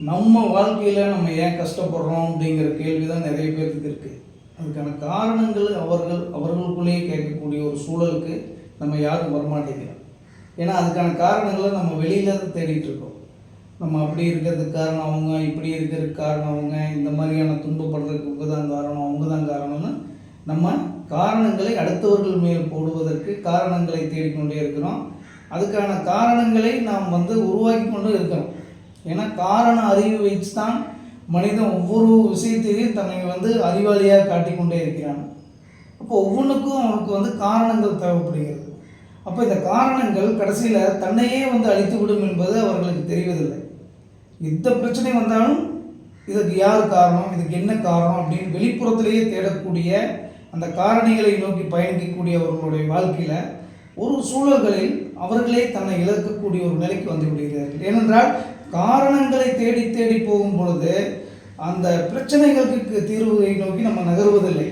நம்ம வாழ்க்கையில் நம்ம ஏன் கஷ்டப்படுறோம் அப்படிங்கிற கேள்வி தான் நிறைய பேருக்கு இருக்குது அதுக்கான காரணங்கள் அவர்கள் அவர்களுக்குள்ளேயே கேட்கக்கூடிய ஒரு சூழலுக்கு நம்ம யாரும் வரமாட்டேங்கிறோம் ஏன்னா அதுக்கான காரணங்களை நம்ம வெளியில் தான் தேடிட்டுருக்கோம் நம்ம அப்படி இருக்கிறதுக்கு காரணம் அவங்க இப்படி இருக்கிறதுக்கு காரணம் அவங்க இந்த மாதிரியான துன்பப்படுறதுக்கு இவங்க தான் காரணம் அவங்க தான் காரணம்னு நம்ம காரணங்களை அடுத்தவர்கள் மேல் போடுவதற்கு காரணங்களை தேடிக்கொண்டே இருக்கிறோம். அதுக்கான காரணங்களை நாம் வந்து உருவாக்கி கொண்டு இருக்கிறோம். ஏன்னா காரண அறிவு வைத்து தான் மனிதன் ஒவ்வொரு விஷயத்தையும் தன்னை வந்து அறிவாளியாக காட்டிக்கொண்டே இருக்கிறான். அப்போ ஒவ்வொன்றுக்கும் அவனுக்கு வந்து காரணங்கள் தேவைப்படுகிறது. அப்போ இந்த காரணங்கள் கடைசியில் தன்னையே வந்து அழித்து விடும் என்பது அவர்களுக்கு தெரிவதில்லை. எந்த பிரச்சனை வந்தாலும் இதுக்கு யார் காரணம் இதுக்கு என்ன காரணம் அப்படின்னு வெளிப்புறத்திலேயே தேடக்கூடிய அந்த காரணிகளை நோக்கி பயணிக்கக்கூடிய அவர்களுடைய வாழ்க்கையில் ஒரு சூழல்களில் அவர்களே தன்னை இழக்கக்கூடிய ஒரு நிலைக்கு வந்து விடுகிறார்கள். ஏனென்றால் காரணங்களை தேடி தேடி போகும் பொழுது அந்த பிரச்சனைகளுக்கு தீர்வுகளை நோக்கி நம்ம நகருவதில்லை.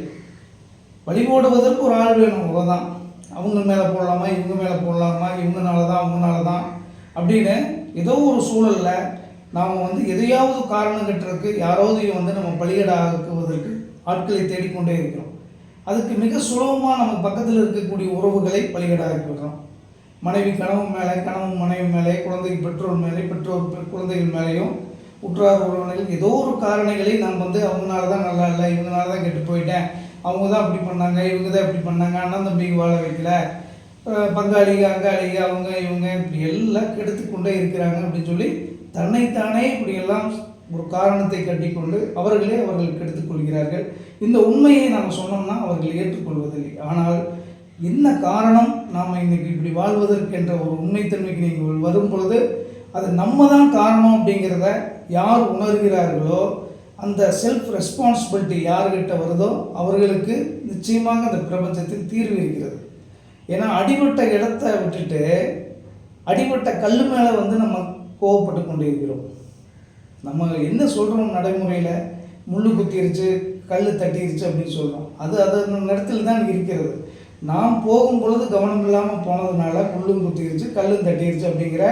வழிபோடுவதற்கு ஒரு ஆள் வேணும் அவ்வளோதான் அவங்க மேலே போடலாமா இவங்க மேலே போடலாமா இவங்கனால தான் அவங்கனால தான் அப்படின்னு ஏதோ ஒரு சூழலில் நாம் வந்து எதையாவது காரணம் கட்டுறதுக்கு யாராவது வந்து நம்ம பலிகடாக்குவதற்கு ஆட்களை தேடிக்கொண்டே இருக்கிறோம். அதுக்கு மிக சுலபமாக நம்ம பக்கத்தில் இருக்கக்கூடிய உறவுகளை பலிகடாக்கி விடுறோம். மனைவி கணவன் மேலே கணவன் மனைவி மேலே குழந்தை பெற்றோர் மேலே பெற்றோர் குழந்தைகள் மேலேயும் உற்றார் உறவினர்கள் ஏதோ ஒரு காரணங்களை நாம் வந்து அவங்கனால தான் நல்லா இல்லை இவங்களால தான் கெட்டு போயிட்டேன். அவங்க தான் அப்படி பண்ணாங்க இவங்க தான் இப்படி பண்ணாங்க அண்ணன் தம்பிக்கு வாழ வைக்கல அஹ் பங்காளிக அங்காளிக அவங்க இவங்க இப்படி எல்லாம் கெடுத்து கொண்டே இருக்கிறாங்க அப்படின்னு சொல்லி தன்னைத்தானே இப்படியெல்லாம் ஒரு காரணத்தை கட்டிக்கொண்டு அவர்களே அவர்கள் கெடுத்துக்கொள்கிறார்கள். இந்த உண்மையை நாம் சொன்னோம்னா அவர்கள் ஏற்றுக்கொள்வதில்லை. ஆனால் என்ன காரணம் நாம் இன்றைக்கி இப்படி வாழ்வதற்கென்ற ஒரு உண்மைத்தன்மைக்கு நீங்கள் வரும் பொழுது அது நம்ம தான் காரணம் அப்படிங்கிறத யார் உணர்கிறார்களோ அந்த செல்ஃப் ரெஸ்பான்சிபிலிட்டி யார்கிட்ட வருதோ அவர்களுக்கு நிச்சயமாக அந்த பிரபஞ்சத்தில் தீர்வு இருக்கிறது. ஏன்னா அடிபட்ட இடத்த விட்டுட்டு அடிபட்ட கல் மேலே வந்து நம்ம கோவப்பட்டு கொண்டு இருக்கிறோம் நம்ம என்ன சொல்கிறோம் நடைமுறையில்? முள்ளு குத்திருச்சு கல் தட்டிருச்சு அப்படின்னு சொல்கிறோம் அது அதன் இடத்துல தான் இருக்கிறது. நாம் போகும் பொழுது கவனம் இல்லாமல் போனதுனால புல்லும் குத்திருச்சு கல்லும் தட்டிருச்சு அப்படிங்கிற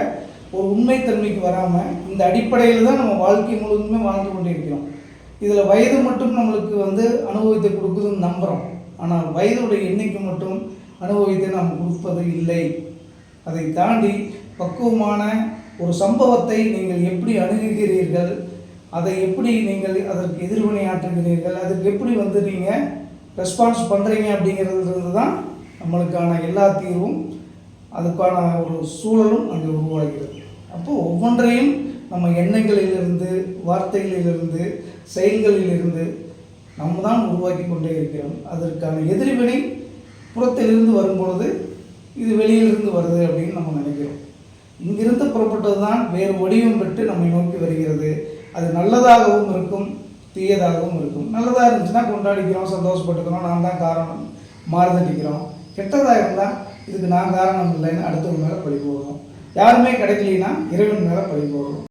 ஒரு உண்மைத்தன்மைக்கு வராமல் இந்த அடிப்படையில் தான் நம்ம வாழ்க்கை முழுவதுமே வாழ்ந்து கொண்டிருக்கிறோம். இதில் வயது மட்டும் நம்மளுக்கு வந்து அனுபவத்தை கொடுக்குதுன்னு நம்புகிறோம் ஆனால் வயதுடைய எண்ணிக்கை மட்டும் அனுபவத்தை நாம் கொடுப்பது இல்லை. அதை தாண்டி பக்குவமான ஒரு சம்பவத்தை நீங்கள் எப்படி அணுகுகிறீர்கள் அதை எப்படி நீங்கள் அதற்கு எதிர்வினை ஆற்றுகிறீர்கள் அதுக்கு எப்படி வந்து நீங்கள் ரெஸ்பான்ஸ் பண்ணுறீங்க அப்படிங்கிறது தான் நம்மளுக்கான எல்லா தீர்வும் அதுக்கான ஒரு சூழலும் அங்கே உருவாகிறது. அப்போது ஒவ்வொன்றையும் நம்ம எண்ணங்களிலிருந்து வார்த்தைகளிலிருந்து செயல்களிலிருந்து நம்ம தான் உருவாக்கி கொண்டே இருக்கிறோம். அதற்கான எதிர்வினை புறத்திலிருந்து வரும்பொழுது இது வெளியிலிருந்து வருது அப்படின்னு நம்ம நினைக்கிறோம். இங்கிருந்து புறப்பட்டது தான் வேறு வடிவம் பெற்று நம்மை நோக்கி வருகிறது. அது நல்லதாகவும் இருக்கும் தீயதாகவும் இருக்கும். நல்லதாக இருந்துச்சுன்னா கொண்டாடிக்கிறோம் சந்தோஷப்பட்டுக்கிறோம். நான் தான் காரணம். மாறுதட்டிக்கிறோம் கெட்டதாக இருந்தால் இதுக்கு நான் காரணம் இல்லைன்னு அடுத்தவங்க மேலே பழி போடுறோம். யாருமே கிடைக்கலைன்னா இறைவன் மேலே பழி போடுறோம்.